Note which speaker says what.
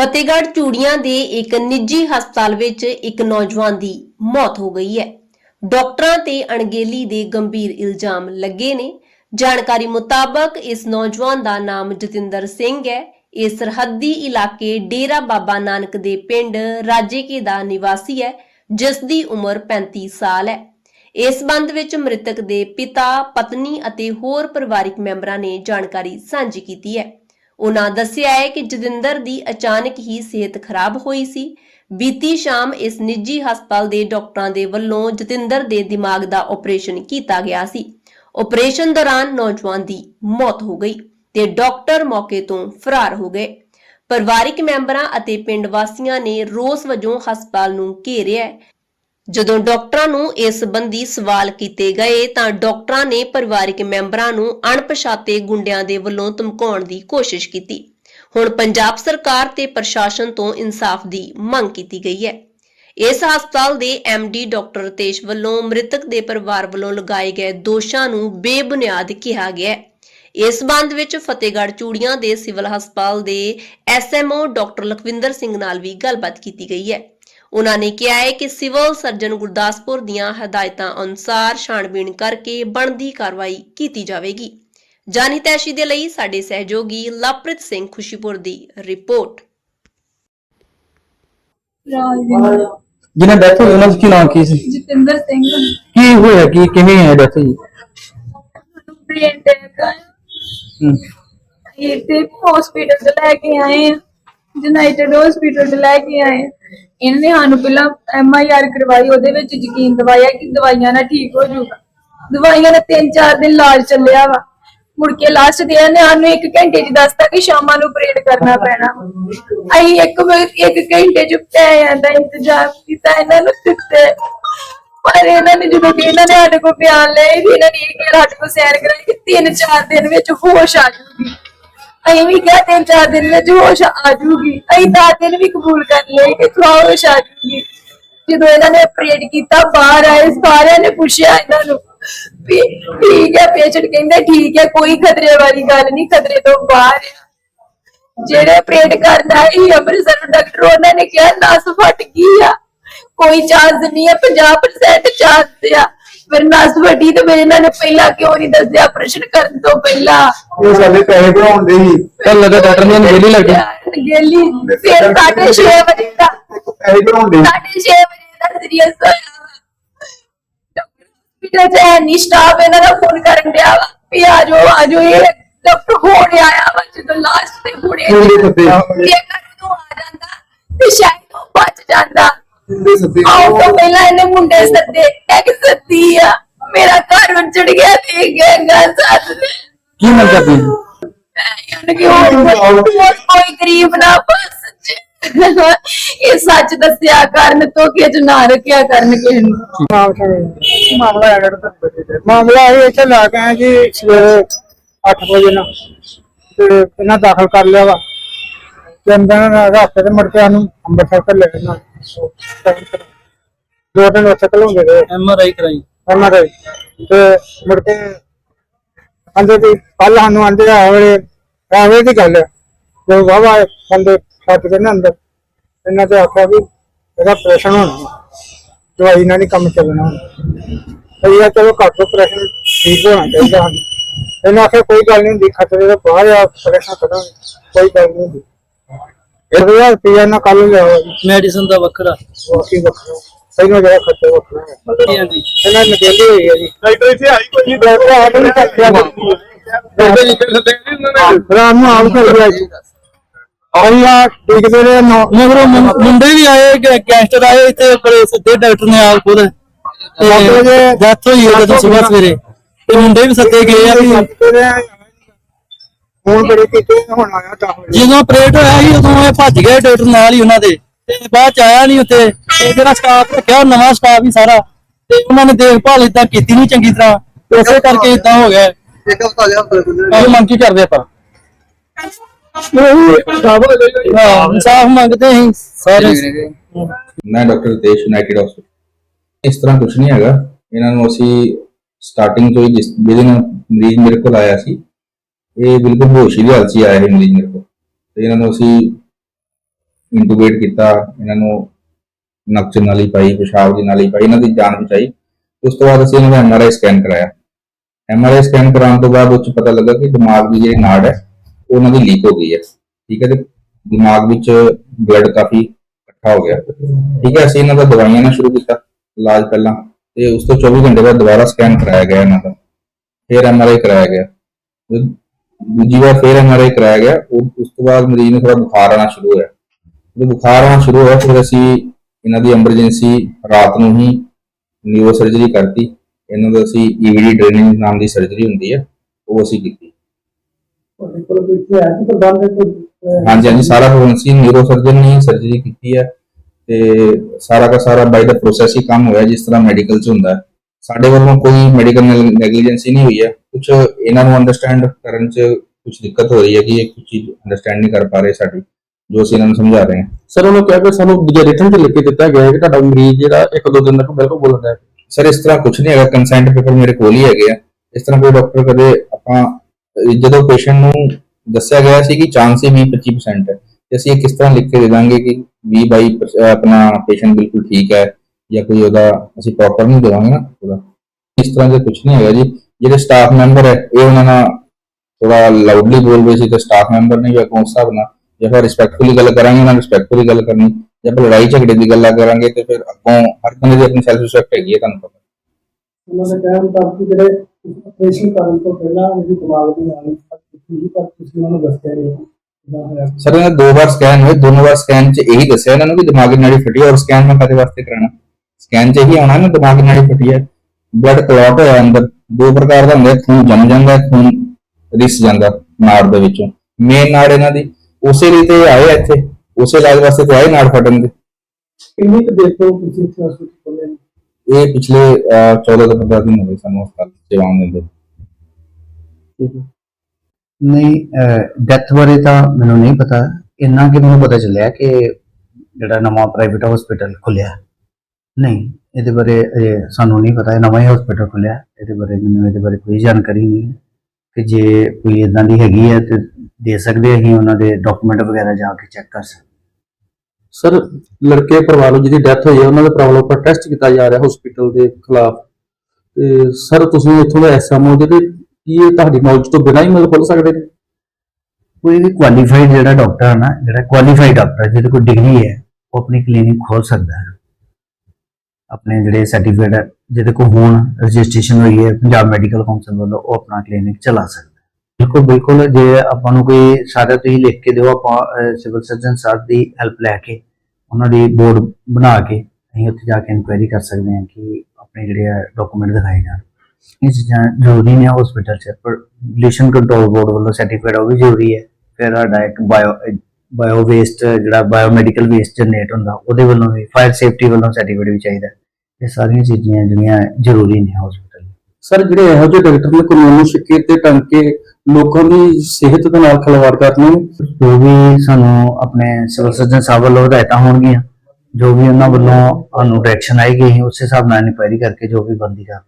Speaker 1: ਫਤਿਹਗੜ੍ਹ ਚੂੜੀਆਂ ਦੇ ਇੱਕ ਨਿੱਜੀ ਹਸਪਤਾਲ ਵਿੱਚ ਇੱਕ ਨੌਜਵਾਨ ਦੀ ਮੌਤ ਹੋ ਗਈ ਹੈ। ਡਾਕਟਰਾਂ ਤੇ ਅਣਗੇਲੀ ਦੇ ਗੰਭੀਰ ਇਲਜ਼ਾਮ ਲੱਗੇ ਨੇ। ਜਾਣਕਾਰੀ ਮੁਤਾਬਕ ਇਸ ਨੌਜਵਾਨ ਦਾ ਨਾਮ ਜਤਿੰਦਰ ਸਿੰਘ ਹੈ। ਇਹ ਸਰਹੱਦੀ ਇਲਾਕੇ ਡੇਰਾ ਬਾਬਾ ਨਾਨਕ ਦੇ ਪਿੰਡ ਰਾਜੇਕੇ ਦਾ ਨਿਵਾਸੀ ਹੈ, ਜਿਸ ਦੀ ਉਮਰ 35 ਸਾਲ ਹੈ। ਇਸ ਸੰਬੰਧ ਵਿੱਚ ਮ੍ਰਿਤਕ ਦੇ ਪਿਤਾ, ਪਤਨੀ ਅਤੇ ਹੋਰ ਪਰਿਵਾਰਕ ਮੈਂਬਰਾਂ ਨੇ ਜਾਣਕਾਰੀ ਸਾਂਝੀ ਕੀਤੀ ਹੈ। ਉਹਨਾਂ ਦੱਸਿਆ ਹੈ ਕਿ ਜਤਿੰਦਰ ਦੀ ਅਚਾਨਕ ਹੀ ਸਿਹਤ ਖਰਾਬ ਹੋਈ ਸੀ। ਬੀਤੀ ਸ਼ਾਮ ਇਸ ਨਿੱਜੀ ਹਸਪਤਾਲ ਦੇ ਡਾਕਟਰਾਂ ਦੇ ਵੱਲੋਂ ਜਤਿੰਦਰ ਦੇ ਦਿਮਾਗ ਦਾ ਆਪਰੇਸ਼ਨ ਕੀਤਾ ਗਿਆ ਸੀ। ਆਪਰੇਸ਼ਨ ਦੌਰਾਨ ਨੌਜਵਾਨ ਦੀ ਮੌਤ ਹੋ ਗਈ ਤੇ ਡਾਕਟਰ ਮੌਕੇ ਤੋਂ ਫਰਾਰ ਹੋ ਗਏ। ਪਰਿਵਾਰਿਕ ਮੈਂਬਰਾਂ ਅਤੇ ਪਿੰਡ ਵਾਸੀਆਂ ਨੇ ਰੋਸ ਵਜੋਂ ਹਸਪਤਾਲ ਨੂੰ ਘੇਰਿਆ ਜਦੋਂ ਡਾਕਟਰਾਂ ਨੂੰ ਇਸ ਸੰਬੰਧੀ ਸਵਾਲ ਕੀਤੇ ਗਏ ਤਾਂ ਡਾਕਟਰਾਂ ਨੇ ਪਰਿਵਾਰਕ ਮੈਂਬਰਾਂ ਨੂੰ ਅਣਪਛਾਤੇ ਗੁੰਡਿਆਂ ਦੇ ਵੱਲੋਂ ਧਮਕਾਉਣ ਦੀ ਕੋਸ਼ਿਸ਼ ਕੀਤੀ। ਹੁਣ ਪੰਜਾਬ ਸਰਕਾਰ ਤੇ ਪ੍ਰਸ਼ਾਸਨ ਤੋਂ ਇਨਸਾਫ ਦੀ ਮੰਗ ਕੀਤੀ ਗਈ ਹੈ। ਇਸ ਹਸਪਤਾਲ ਦੇ ਡੀ ਡਾਕਟਰ ਰਤੇਸ਼ ਵੱਲੋਂ ਮ੍ਰਿਤਕ ਦੇ ਪਰਿਵਾਰ ਵੱਲੋਂ ਲਗਾਏ ਗਏ ਦੋਸ਼ਾਂ ਨੂੰ ਬੇਬੁਨਿਆਦ ਕਿਹਾ ਗਿਆ ਹੈ। ਇਸ ਸੰਬੰਧ ਵਿੱਚ ਫਤਿਹਗੜ੍ਹ ਚੂੜੀਆਂ ਦੇ ਸਿਵਲ ਹਸਪਤਾਲ ਦੇ ਐਸਐਮਓ ਡਾਕਟਰ ਲਖਵਿੰਦਰ ਸਿੰਘ ਨਾਲ ਵੀ ਗੱਲਬਾਤ ਕੀਤੀ ਗਈ ਹੈ। ਉਹਨਾਂ ਨੇ ਕਿਹਾ ਹੈ ਕਿ ਸਿਵਲ ਸਰਜਨ ਗੁਰਦਾਸਪੁਰ ਦੀਆਂ ਹਦਾਇਤਾਂ ਅਨੁਸਾਰ ਛਾਣਬੀਣ ਕਰਕੇ ਬਣਦੀ ਕਾਰਵਾਈ ਕੀਤੀ ਜਾਵੇਗੀ। ਜਾਨੀ ਤੈਸ਼ੀ ਦੇ ਲਈ ਸਾਡੇ ਸਹਿਯੋਗੀ ਲਵਪ੍ਰੀਤ ਸਿੰਘ ਖੁਸ਼ੀਪੁਰ ਦੀ ਰਿਪੋਰਟ।
Speaker 2: ਜਿਹਨਾਂ ਡੈਥ ਹੋਈ ਉਹਨਾਂ ਦਾ ਕੀ ਨਾਮ ਕੀ ਸੀ?
Speaker 3: ਜਤਿੰਦਰ ਸਿੰਘ।
Speaker 2: ਕੀ ਹੋਇਆ ਕੀ ਕਿਵੇਂ ਹੈ ਡੈਥ ਜੀ?
Speaker 3: ਬ੍ਰੇਨ ਅਟੈਕ ਆਇਆ
Speaker 2: ਹੂੰ।
Speaker 3: ਇਹ ਤੇ ਹਸਪੀਟਲ ਚ ਲੈ ਕੇ ਆਏ ਯੂਨਾਈਟਿਡ ਹਸਪੀਟਲ ਚ ਲੈ ਕੇ ਆਏ। ਇਹਨਾਂ ਨੇ ਸਾਨੂੰ ਪਹਿਲਾਂ ਐਮ ਕਰਵਾਈ, ਉਹਦੇ ਵਿੱਚ ਯਕੀਨ ਦਵਾਇਆ ਕਿ ਦਵਾਈਆਂ ਨਾਲ ਠੀਕ ਹੋ ਜਾਊਗਾ। ਦਵਾਈਆਂ ਨਾਲ ਤਿੰਨ ਚਾਰ ਦਿਨ ਇਲਾਜ ਚੱਲਿਆ ਵਾ। ਮੁੜ ਕੇ ਲਾਸਟ ਦੇ ਨੇ ਸਾਨੂੰ ਇੱਕ ਘੰਟੇ ਚ ਦੱਸਤਾ ਕਿ ਸ਼ਾਮਾਂ ਨੂੰ ਪ੍ਰੇਡ ਕਰਨਾ ਪੈਣਾ। ਅਸੀਂ ਇੱਕ ਇੱਕ ਘੰਟੇ ਚ ਪੈ ਜਾਂਦਾ ਇੰਤਜ਼ਾਰ ਕੀਤਾ, ਇਹਨਾਂ ਨੂੰ ਦਿੱਤੇ। ਪਰ ਇਹਨਾਂ ਨੇ ਜਦੋਂ ਇਹਨਾਂ ਨੇ ਸਾਡੇ ਕੋਲ ਬਿਆਨ ਲਏ ਵੀ ਇਹਨਾਂ ਨੇ ਇਹ ਕਿਹਾ, ਸਾਡੇ ਕੋਲ ਸੈਰ ਕਰਾਈ ਕਿ ਤਿੰਨ ਚਾਰ ਦਿਨ ਵਿੱਚ ਹੋਸ਼ ਆ ਜੂਗੀ ਅਸੀਂ ਵੀ ਕਿਹਾ ਤਿੰਨ ਚਾਰ ਦਿਨ ਵਿੱਚ ਹੋਸ਼ ਆ ਜਾਊਗੀ। ਅਸੀਂ ਦਸ ਦਿਨ ਵੀ ਕਬੂਲ ਕਰ ਲਏ ਕਿ ਥੋੜਾ ਹੋਸ਼ ਆ ਜਾਊਗੀ। ਜਦੋਂ ਇਹਨਾਂ ਨੇ ਆਪਰੇਟ ਕੀਤਾ, ਬਾਹਰ ਆਏ, ਸਾਰਿਆਂ ਨੇ ਪੁੱਛਿਆ ਇਹਨਾਂ ਨੂੰ ਵੀ ਠੀਕ ਹੈ ਪੇਸ਼ੈਂਟ ਕਹਿੰਦਾ ਠੀਕ ਹੈ, ਕੋਈ ਖਤਰੇ ਵਾਲੀ ਗੱਲ ਨਹੀਂ, ਖਤਰੇ ਤੋਂ ਬਾਹਰ ਹੈ। ਜਿਹੜੇ ਆਪਰੇਟ ਕਰਦਾ ਹੀ ਅੰਮ੍ਰਿਤਸਰ ਡਾਕਟਰ ਉਹਨਾਂ ਨੇ ਕਿਹਾ, ਨਸ ਫਟ ਗਈ ਆ। ਕੋਈ ਚਾਂਸ ਨਹੀਂ ਹੈ 50% ਚਾਂਸ ਆ। ਫਿਰ ਨਸ ਫਟੀ ਤੇ ਫਿਰ ਇਹਨਾਂ ਨੇ ਪਹਿਲਾਂ ਕਿਉਂ ਨਹੀਂ ਦੱਸਿਆ? ਆਪਰੇਸ਼ਨ ਕਰਨ ਤੋਂ ਪਹਿਲਾਂ।
Speaker 4: ਇਹ ਸਾਡੇ ਪੈਸੇ ਬਣਾਉਂਦੇ ਸੀ
Speaker 2: ਚੱਲ ਲੱਗਾ ਡਾਕਟਰ ਨੇ ਗੇਲੀ ਲੱਗ ਗਈ
Speaker 3: ਗੇਲੀ ਫਿਰ 6:30 ਵਜੇ ਦਾ
Speaker 4: ਪੈਸੇ ਸੀ।
Speaker 3: 6:30 ਵਜੇ ਦਾ ਸੀਰੀਅਸ ਹੋਇਆ। ਚ ਹੈ ਨਹੀਂ ਸਟਾਫ ਇਹਨਾਂ ਦਾ ਫੋਨ ਕਰਨ ਡਿਆ ਵਾ ਵੀ ਆ ਜਾਓ ਆ ਜਾਓ। ਇਹ ਡਾਕਟਰ ਹੋਣ ਆਇਆ ਵਾ ਜਦੋਂ ਲਾਸਟ ਤੇ ਹੁਣੇ
Speaker 4: ਸੱਦੇ
Speaker 3: ਜੇਕਰ ਤੂੰ ਆ ਜਾਂਦਾ ਤੇ ਸ਼ਾਇਦ ਉਹ ਬਚ ਜਾਂਦਾ।
Speaker 4: ਮੁੰਡੇ ਸੱਦੇ
Speaker 3: ਆਉਂ ਤੋਂ ਪਹਿਲਾਂ ਇਹਨੇ ਮੁੰਡੇ ਸੱਦੇ ਇੱਕ ਸੱਦੀ ਆ? ਮੇਰਾ ਘਰ ਉੱਜੜ ਗਿਆ ਤੇ ਗੈਂਗਾ ਸਾਥ ਨੇ
Speaker 2: ਕੀ ਮੰਗ ਕਰਦੇ ਜੀ
Speaker 3: ਯਾਰ ਕਿ ਹੋਰ ਕੋਈ ਗਰੀਬ ਨਾ ਬਸ ਇਹ ਸੱਚ ਦੱਸਿਆ ਕਰਨ ਤੋਂ ਕਿ ਚ ਨਾ ਰੱਖਿਆ ਕਰਨ ਕਿਸੇ ਨੂੰ।
Speaker 4: ਮਾਮਲਾ ਇਹ ਇੱਥੇ ਲਾ ਕੇ ਆਏ ਜੀ ਸਵੇਰੇ 8 ਵਜੇ ਨਾਲ ਤੇ ਇਹਨਾਂ ਦਾਖਲ ਕਰ ਲਿਆ ਵਾ। ਤੇ ਅੰਦਰ ਰਾਸਤੇ ਤੇ ਮੁੜ ਕੇ ਸਾਨੂੰ ਅੰਮ੍ਰਿਤਸਰ ਕਰ ਲੈ ਨਾਲ। ਦੋ ਦਿਨ ਉੱਥੇ ਘਲਾਉਂਦੇ ਰਹੇ।
Speaker 2: ਐਮ ਆਰ ਆਈ ਕਰਾਈ।
Speaker 4: ਉਹਨਾਂ ਦੇ ਤੇ ਮੁੜ ਕੇ ਅੰਦੇ ਦੀ ਕੱਲ ਸਾਨੂੰ ਆਂਦੇ ਆ ਵੇਲੇ ਐਵੇਂ ਦੀ ਗੱਲ ਜੋ ਵਾਵਾ ਬੰਦੇ ਛੱਡ ਕੇ ਨਾ ਅੰਦਰ ਇਹਨਾਂ ਤੇ ਆਖਿਆ ਵੀ ਇਹਦਾ ਆਪਰੇਸ਼ਨ ਹੋਣਾ। ਦਵਾਈ ਨਾਲ ਨਹੀਂ ਕੰਮ ਚੱਲਣਾ। ਤੇ ਇਹ ਚਲੋ ਘੱਟ ਆਪਰੇਸ਼ਨ ਠੀਕ ਹੋਣਾ ਚਾਹੀਦਾ। ਹਨ ਇਹਨਾਂ ਆਖਿਆ ਕੋਈ ਗੱਲ ਨਹੀਂ ਹੁੰਦੀ ਖਤਰੇ ਤੋਂ ਬਾਹਰ ਆ ਆਪਰੇਸ਼ਨ ਕਰਾਂਗੇ। ਕੋਈ ਗੱਲ ਨਹੀਂ ਹੁੰਦੀ। ਇਹ ਰੁਪਿਆ ਰੁਪਿਆ ਨਾ ਕੱਲ ਲਿਆਓ। ਜੀ
Speaker 2: ਮੈਡੀਸਨ ਦਾ ਵੱਖਰਾ।
Speaker 4: ਬਾਕੀ ਵੱਖਰਾ। ਪਹਿਲਾਂ ਜਿਹੜਾ ਖਰਚਾ ਵੱਖਰਾ ਹੈ।
Speaker 2: ਹਾਂਜੀ
Speaker 4: ਇਹਨਾਂ ਨਕੇਲੀ ਹੋਈ ਹੈ ਜੀ।
Speaker 5: ਡਾਕਟਰ ਇੱਥੇ ਆਈ ਕੋਈ ਨਹੀਂ।
Speaker 4: ਡਾਕਟਰ ਆਪ ਨਹੀਂ ਕੱਟਿਆ
Speaker 5: ਡਾਕਟਰ ਜੀ ਫਿਰ ਸੱਦੇ ਨਹੀਂ ਉਹਨਾਂ ਨੇ।
Speaker 4: ਰਾਮ ਨੂੰ ਆਪ ਕਰ ਗਿਆ ਜੀ। ਆਇਆ ਟਿਕਦੇ ਰਹੇ ਨੌ
Speaker 2: ਮਗਰੋਂ ਮੁੰ- ਮੁੰਡੇ ਵੀ ਆਏ ਗੈ- ਗੈਂਗਸਟਰ ਆਏ ਇੱਥੇ ਬੜੇ ਸਿੱਧੇ ਡਾਕਟਰ ਨੇ ਆਪ ਖੁਦ।
Speaker 4: ਬਾਬੇ ਦੇ-
Speaker 2: ਡੈਥ ਹੋਈ ਹੈ ਜਦੋਂ ਸਵੇਰ ਸਵੇਰੇ ਤੇ ਮੁੰਡੇ ਵੀ ਸੱਦੇ ਗਏ ਆ ਵੀ
Speaker 4: ਟਿਕਦੇ ਰਹੇ ਹੁਣ ਬੜੇ ਕੀਤੇ ਹੁਣ ਆਇਆ ਤਾਂ
Speaker 2: ਜਦੋਂ ਆਪਰੇਟ ਹੋਇਆ ਸੀ ਉਦੋਂ ਇਹ ਭੱਜ ਗਏ ਡਾਕਟਰ ਨਾਲ ਹੀ ਉਹਨਾਂ ਦੇ। ਤੇ ਬਾਅਦ ਚ ਆਇਆ ਨਹੀਂ ਉੱਥੇ। ਤੇ ਜਿਹੜਾ ਸਟਾਫ ਰੱਖਿਆ ਉਹ ਨਵਾਂ ਸਟਾਫ ਹੀ ਸਾਰਾ। ਤੇ ਉਹਨਾਂ ਨੇ ਦੇਖਭਾਲ ਇਦਾਂ ਕੀਤੀ ਨਹੀਂ ਚੰਗੀ ਤਰ੍ਹਾਂ। ਤੇ ਉਸੇ ਕਰਕੇ ਇਦਾਂ ਹੋ ਗਿਆ।
Speaker 4: ਇੱਕ ਹਫਤਾ ਲਿਆ
Speaker 2: ਇਹ ਮੰਗ ਕੀ ਕਰਦੇ ਆਪਾਂ? ਹਾਂ ਇਨਸਾਫ ਮੰਗਦੇ ਅਸੀਂ ਸਾਰੇ।
Speaker 6: ਮੈਂ ਡਾਕਟਰ ਰਤੇਸ਼ ਯੂਨਾਈਟਿਡ ਹਸਪੀਟਲ ਇਸ ਤਰ੍ਹਾਂ ਕੁਝ ਨਹੀਂ ਹੈਗਾ। ਇਹਨਾਂ ਨੂੰ ਅਸੀਂ ਸਟਾਰਟਿੰਗ ਤੋਂ ਹੀ ਜਿਸ ਜਿਹਦੇ ਨਾਲ ਮਰੀਜ਼ ਮੇਰੇ ਕੋਲ ਆਇਆ ਸੀ ਇਹ ਬਿਲਕੁਲ ਹੋਸ਼ ਦੀ ਹਾਲਤ 'ਚ ਹੀ ਆਇਆ ਮਰੀਜ਼ ਮੇਰੇ ਕੋਲ। ਤੇ ਇਹਨਾਂ ਨੂੰ ਅਸੀਂ ਇੰਟੂਬੇਟ ਕੀਤਾ, ਇਹਨਾਂ ਨੂੰ ਨੱਕ 'ਚ ਨਾਲੀ ਪਾਈ, ਪਿਸ਼ਾਬ ਦੀ ਨਾਲੀ ਪਾਈ, ਇਹਨਾਂ ਦੀ ਜਾਨ ਬਚਾਈ। ਉਸ ਤੋਂ ਬਾਅਦ ਅਸੀਂ ਇਹਨਾਂ ਦਾ ਐਮਆਰਆਈ ਸਕੈਨ ਕਰਾਇਆ। ਐਮਆਰਆਈ ਸਕੈਨ ਕਰਾਉਣ ਤੋਂ ਬਾਅਦ ਉਹ ਪਤਾ ਲੱਗਾ ਕਿ ਦਿਮਾਗ ਦੀ ਜਿਹੜੀ ਨਾੜ ਹੈ, ਉਹ ਉਹਨਾਂ ਦੀ ਲੀਕ ਹੋ ਗਈ ਹੈ। ਠੀਕ ਹੈ ਤੇ ਦਿਮਾਗ ਵਿੱਚ ਬਲੱਡ ਕਾਫੀ ਇਕੱਠਾ ਹੋ ਗਿਆ। ਠੀਕ ਹੈ, ਅਸੀਂ ਇਹਨਾਂ ਦਾ ਦਵਾਈਆਂ ਨਾਲ ਸ਼ੁਰੂ ਕੀਤਾ ਇਲਾਜ ਪਹਿਲਾਂ। ਤੇ ਉਸ ਤੋਂ 24 ਘੰਟੇ ਬਾਅਦ ਦੁਬਾਰਾ ਸਕੈਨ ਕਰਾਇਆ ਗਿਆ ਇਹਨਾਂ ਦਾ। ਫਿਰ ਐਮਆਰਆਈ ਕਰਾਇਆ ਗਿਆ। ਦੂਜੀ ਵਾਰ ਫਿਰ ਐਮਆਰਆਈ ਕਰਾਇਆ ਗਿਆ ਉਸ ਤੋਂ ਬਾਅਦ ਮਰੀਜ਼ ਨੂੰ ਥੋੜਾ ਬੁਖਾਰ ਆਉਣਾ ਸ਼ੁਰੂ ਹੋਇਆ। ਜਦੋਂ ਬੁਖਾਰ ਆਉਣਾ ਸ਼ੁਰੂ ਹੋਇਆ ਫਿਰ ਅਸੀਂ ਇਹਨਾਂ ਦੀ ਐਮਰਜੈਂਸੀ ਰਾਤ ਨੂੰ ਹੀ ਨਿਊਰੋ ਸਰਜਰੀ ਕਰਤੀ। ਇਹਨਾਂ ਦਾ ਅਸੀਂ ਈਵੀਡੀ ਡਰੇਨਿੰਗ ਨਾਮ ਦੀ ਸਰਜਰੀ ਹੁੰਦੀ ਹੈ ਉਹ ਅਸੀਂ ਕੀਤੀ। ਹਾਂਜੀ ਹਾਂਜੀ ਸਾਰਾ ਫੋਰੈਂਸਿਕ ਨਿਊਰੋ ਸਰਜਨ ਨੇ ਸਰਜਰੀ ਕੀਤੀ ਹੈ ਤੇ ਸਾਰਾ ਦਾ ਸਾਰਾ ਬਾਈ ਦਾ ਪ੍ਰੋਸੈਸ ਹੀ ਕੰਮ ਹੋਇਆ ਜਿਸ ਤਰ੍ਹਾਂ ਮੈਡੀਕਲ ਚ ਹੁੰਦਾ। ਹੈ ਸਾਡੇ ਵੱਲੋਂ ਕੋਈ ਮੈਡੀਕਲ ਨੈਗਲੀਜੈਂਸੀ ਨਹੀਂ ਹੋਈ ਹੈ। ਕੁਝ ਇਹਨਾਂ ਨੂੰ ਅੰਡਰਸਟੈਂਡ ਕਰਨ ਚ ਕੁਝ ਦਿੱਕਤ ਹੋ ਰਹੀ ਹੈ ਕਿ ਇਹ ਕੁਝ ਚੀਜ਼ ਅੰਡਰਸਟੈਂਡ ਨਹੀਂ ਕਰ ਪਾ ਰਹੇ ਸਾਡੀ ਜੋ ਅਸੀਂ ਇਹਨਾਂ ਨੂੰ ਸਮਝਾ ਰਹੇ ਹਾਂ।
Speaker 5: ਸਰ ਉਹਨੂੰ ਕਿਹਾ ਕਿ ਸਾਨੂੰ ਦੂਜੇ ਰਿਟਨ ਤੇ ਲਿਖ ਕੇ ਦਿੱਤਾ ਗਿਆ ਹੈ ਕਿ ਤੁਹਾਡਾ ਮਰੀਜ਼ ਜਿਹੜਾ ਇੱਕ ਦੋ ਦਿਨ ਤੱਕ ਬਿਲਕੁਲ ਬੋਲਦਾ ਹੈ।
Speaker 6: ਸਰ ਇਸ ਤਰ੍ਹਾਂ ਕੁਝ ਨਹੀਂ ਹੈਗਾ। ਕੰਸੈਂਟ ਪੇਪਰ ਮੇਰੇ ਕੋਲ ਹੀ ਹੈਗੇ ਆ। ਇਸ ਤਰ੍ਹਾਂ ਕੋਈ ਡਾਕਟਰ ਕਦੇ ਆਪਾਂ ਜਦੋਂ ਪੇਸ਼ੈਂਟ ਨੂੰ ਦੱਸਿਆ ਗਿਆ ਸੀ ਕਿ ਚਾਂਸ ਹੀ 20 25% ਹੈ ਤੇ ਅਸੀਂ ਇਹ ਕਿਸ ਤਰ੍ਹਾਂ ਲਿਖ ਕੇ ਦੇ ਦਾਂਗੇ ਕਿ 20 22 ਆਪਣਾ ਪੇਸ਼ੈਂਟ ਬਿਲਕੁਲ ਠੀਕ ਹੈ ਜਾਂ ਕੋਈ ਉਹਦਾ ਅਸੀਂ ਪ੍ਰੋਪਰ ਨਹੀਂ ਦੇਵਾਂਗੇ ਨਾ ਉਹਦਾ। ਇਸ ਤਰ੍ਹਾਂ ਦੇ ਕੁਝ ਨਹੀਂ ਹੈਗਾ ਜੀ। ਜਿਹੜੇ ਸਟਾਫ ਮੈਂਬਰ ਹੈ ਇਹ ਉਹਨਾਂ ਨਾਲ ਥੋੜਾ ਲਾਊਡਲੀ ਬੋਲ ਰਹੇ ਸੀ ਤੇ ਸਟਾਫ ਮੈਂਬਰ ਨੇ ਅੱਗੋਂ ਉਸ ਹਿਸਾਬ ਨਾਲ ਜੇ ਆਪਾਂ ਰਿਸਪੈਕਟਫੁਲੀ ਗੱਲ ਕਰਾਂਗੇ ਉਹਨਾਂ ਰਿਸਪੈਕਟਫੁਲੀ ਗੱਲ ਕਰਨੀ। ਜੇ ਆਪਾਂ ਲੜਾਈ ਝਗੜੇ ਦੀ ਗੱਲਾਂ ਕਰਾਂਗੇ ਤੇ ਫਿਰ ਅੱਗੋਂ ਹਰ ਬੰਦੇ ਦੀ ਆਪਣੀ ਸੈਲਫ ਰਿਸਪੈਕਟ ਹੈਗੀ ਹੈ ਤੁਹਾਨੂੰ ਪਤਾ।
Speaker 7: ਉਹਨਾਂ ਨੇ ਕਹਿਣ ਮੁਤਾਬਕ ਕਿ ਜਿਹੜੇ ਆਪਰੇਸ਼ਨ ਕਰਨ ਤੋਂ ਪਹਿਲਾਂ ਉਹਦੀ ਦਿਮਾਗ ਦੀ ਨਾਲੀ ਸੀ ਪਰ ਤੁਸੀਂ ਉਹਨਾਂ ਨੂੰ ਦੱਸਿਆ ਨਹੀਂ।
Speaker 6: ਸਰ ਇਹਨਾਂ ਦੇ ਵਾਰ ਸਕੈਨ ਹੋਏ ਦੋਨੋਂ ਵਾਰ ਸਕੈਨ 'ਚ ਇਹੀ ਦੱਸਿਆ ਇਹਨਾਂ ਨੂੰ ਕਿ ਦਿਮਾਗੀ ਨਾੜੀ ਫਟੀ ਔਰ ਸਕੈਨ ਮੈਂ ਕਦੇ ਵਾਸਤੇ ਕਰਾਣਾ ਸਕੈਨ 'ਚ ਇਹੀ ਆਉਣਾ ਨਾ ਦਿਮਾਗੀ ਫਟੀ ਹੈ ਬਲੱਡ ਕਲੌਟ ਹੋਇਆ ਅੰਦਰ ਦੋ ਪ੍ਰਕਾਰ ਦਾ ਹੁੰਦਾ ਖੂਨ ਜੰਮ ਜਾਂਦਾ ਖੂਨ ਰਿਸ ਜਾਂਦਾ ਨਾੜ ਦੇ ਵਿੱਚੋਂ। ਮੇਨ ਨਾੜ ਇਹਨਾਂ ਦੀ। ਉਸੇ ਲਈ ਤੇ ਆਏ ਇੱਥੇ। ਉਸੇ ਇਲਾਜ ਵਾਸਤੇ ਤੇ ਆਏ ਨਾੜ ਫਟਣ ਦੇ।
Speaker 7: ਕਿੰਨੀ ਕੁ ਦੇਰ ਤੋਂ ਤੁਸੀਂ ਇੱਥੇ ਹਸਪੀਟਲ ਖੋਲੇ ਨੇ
Speaker 6: ਇਹ ਪਿਛਲੇ ਅਹ, 14 ਤੋਂ 15 ਦਿਨ ਹੋ ਗਏ ਸਾਨੂੰ ਹਸਪਤਾਲ ਸੇਵਾਵਾਂ ਦਿੰਦੇ
Speaker 8: ਨਹੀਂ ਡੈਥ ਬਾਰੇ ਤਾਂ ਮੈਨੂੰ ਨਹੀਂ ਪਤਾ। ਇੰਨਾ ਕਿ ਮੈਨੂੰ ਪਤਾ ਚੱਲਿਆ ਕਿ ਜਿਹੜਾ ਨਵਾਂ ਪ੍ਰਾਈਵੇਟ ਹਸਪੀਟਲ ਖੁੱਲਿਆ ਨਹੀਂ ਇਹਦੇ ਬਾਰੇ ਅਜੇ ਸਾਨੂੰ ਨਹੀਂ ਪਤਾ ਇਹ ਨਵਾਂ ਹੀ ਹਸਪੀਟਲ ਖੁੱਲਿਆ ਇਹਦੇ ਬਾਰੇ ਮੈਨੂੰ ਇਹਦੇ ਬਾਰੇ ਕੋਈ ਜਾਣਕਾਰੀ ਨਹੀਂ ਹੈ ਕਿ ਜੇ ਕੋਈ ਇਦਾਂ ਦੀ ਹੈਗੀ ਹੈ ਤੇ ਦੇ ਸਕਦੇ ਅਸੀਂ ਉਹਨਾਂ ਦੇ ਡਾਕੂਮੈਂਟ ਵਗੈਰਾ ਜਾ ਕੇ ਚੈੱਕ ਕਰ ਸਕਦੇ।
Speaker 5: ਸਰ ਲੜਕੇ ਪਰਿਵਾਰ ਨੂੰ ਜਿਹਦੀ ਡੈਥ ਹੋਈ ਹੈ ਉਹਨਾਂ ਦੇ ਪ੍ਰੋਬਲਮ ਪਰ ਟੈਸਟ ਕੀਤਾ ਜਾ ਰਿਹਾ ਹਸਪੀਟਲ ਦੇ ਖਿਲਾਫ। ਤੇ ਸਰ ਤੁਸੀਂ ਇੱਥੋਂ ਦਾ ਐਸਐਮਓ ਜਿਹਦੇ ਕੀ ਇਹ ਤੁਹਾਡੀ ਨੌਲੇਜ ਤੋਂ ਬਿਨਾਂ ਹੀ ਮਤਲਬ ਖੁੱਲ ਸਕਦੇ ਨੇ?
Speaker 8: ਕੋਈ ਵੀ ਕੁਆਲੀਫਾਈਡ ਜਿਹੜਾ ਡਾਕਟਰ ਹੈ ਨਾ ਜਿਹੜਾ ਕੁਆਲੀਫਾਈਡ ਡਾਕਟਰ ਜਿਹਦੇ ਕੋਲ ਡਿਗਰੀ ਹੈ ਉਹ ਆਪਣੀ ਕਲੀਨਿਕ ਖੋਲ ਸਕਦਾ ਹੈ। ਆਪਣੇ ਜਿਹੜੇ ਸਰਟੀਫਿਕੇਟ ਜਿਹਦੇ ਕੋਲ ਹੋਣ ਰਜਿਸਟ੍ਰੇਸ਼ਨ ਹੋਈ ਹੈ, ਪੰਜਾਬ ਮੈਡੀਕਲ ਕਾਉਂਸਲ ਵੱਲੋਂ, ਉਹ ਆਪਣਾ ਕਲੀਨਿਕ ਚਲਾ ਸਕਦਾ ਬਿਲਕੁਲ ਬਿਲਕੁਲ। ਜੇ ਆਪਾਂ ਨੂੰ ਕੋਈ ਸਾਰਾ ਤੁਸੀਂ ਲਿਖ ਕੇ ਦਿਓ, ਆਪਾਂ ਸਿਵਲ ਸਰਜਨ ਸਰ ਦੀ ਹੈਲਪ ਲੈ ਕੇ, ਉਹਨਾਂ ਦੀ ਬੋਰਡ ਬਣਾ ਕੇ, ਅਸੀਂ ਉੱਥੇ ਜਾ ਕੇ ਇਨਕੁਆਇਰੀ ਕਰ ਸਕਦੇ ਹਾਂ ਕਿ ਆਪਣੇ ਜਿਹੜੇ ਡਾਕੂਮੈਂਟ ਦਿਖਾਏ ਜਾਣ। ਇਹ ਚੀਜ਼ਾਂ ਜ਼ਰੂਰੀ ਨੇ ਹਸਪੀਟਲ 'ਚ, ਪਰ ਪੋਲਿਊਸ਼ਨ ਕੰਟਰੋਲ ਬੋਰਡ ਵੱਲੋਂ ਸਰਟੀਫਿਕੇਟ ਉਹ ਵੀ ਜ਼ਰੂਰੀ ਹੈ। ਫਿਰ ਸਾਡਾ ਇੱਕ ਬਾਇਓ ਬਾਇਓ ਵੇਸਟ ਜਿਹੜਾ ਬਾਇਓਮੈਡੀਕਲ ਵੇਸਟ ਜਨਰੇਟ ਹੁੰਦਾ ਉਹਦੇ ਵੱਲੋਂ ਵੀ ਫਾਇਰ ਸੇਫਟੀ ਵੱਲੋਂ ਸਰਟੀਫਿਕੇਟ ਵੀ ਚਾਹੀਦਾ। ਇਹ ਸਾਰੀਆਂ ਚੀਜ਼ਾਂ ਜਿਹੜੀਆਂ ਜ਼ਰੂਰੀ ਨੇ ਹਸਪੀਟਲ
Speaker 5: ਸਰ ਜਿਹੜੇ ਇਹੋ ਜਿਹੇ ਡਾਕਟਰ ਨੇ ਕਾਨੂੰਨ ਸਿੱਕੇ ਤੇ ਟੰਗ ਕੇ ਲੋਕਾਂ ਦੀ ਸਿਹਤ ਦੇ ਨਾਲ ਖਿਲਵਾੜ ਕਰਦੇ ਨੇ?
Speaker 8: ਜੋ ਵੀ ਸਾਨੂੰ ਆਪਣੇ ਸਿਵਲ ਸਰਜਨ ਸਾਹਿਬ ਵੱਲੋਂ ਹਦਾਇਤਾਂ ਹੋਣਗੀਆਂ ਜੋ ਵੀ ਉਹਨਾਂ ਵੱਲੋਂ ਸਾਨੂੰ ਡਾਇਰੈਕਸ਼ਨ ਆਏਗੀ ਉਸੇ ਹਿਸਾਬ ਨਾਲ ਇਨਕੁਆਇਰੀ ਕਰਕੇ ਜੋ ਵੀ ਬੰਦੀ ਕਰ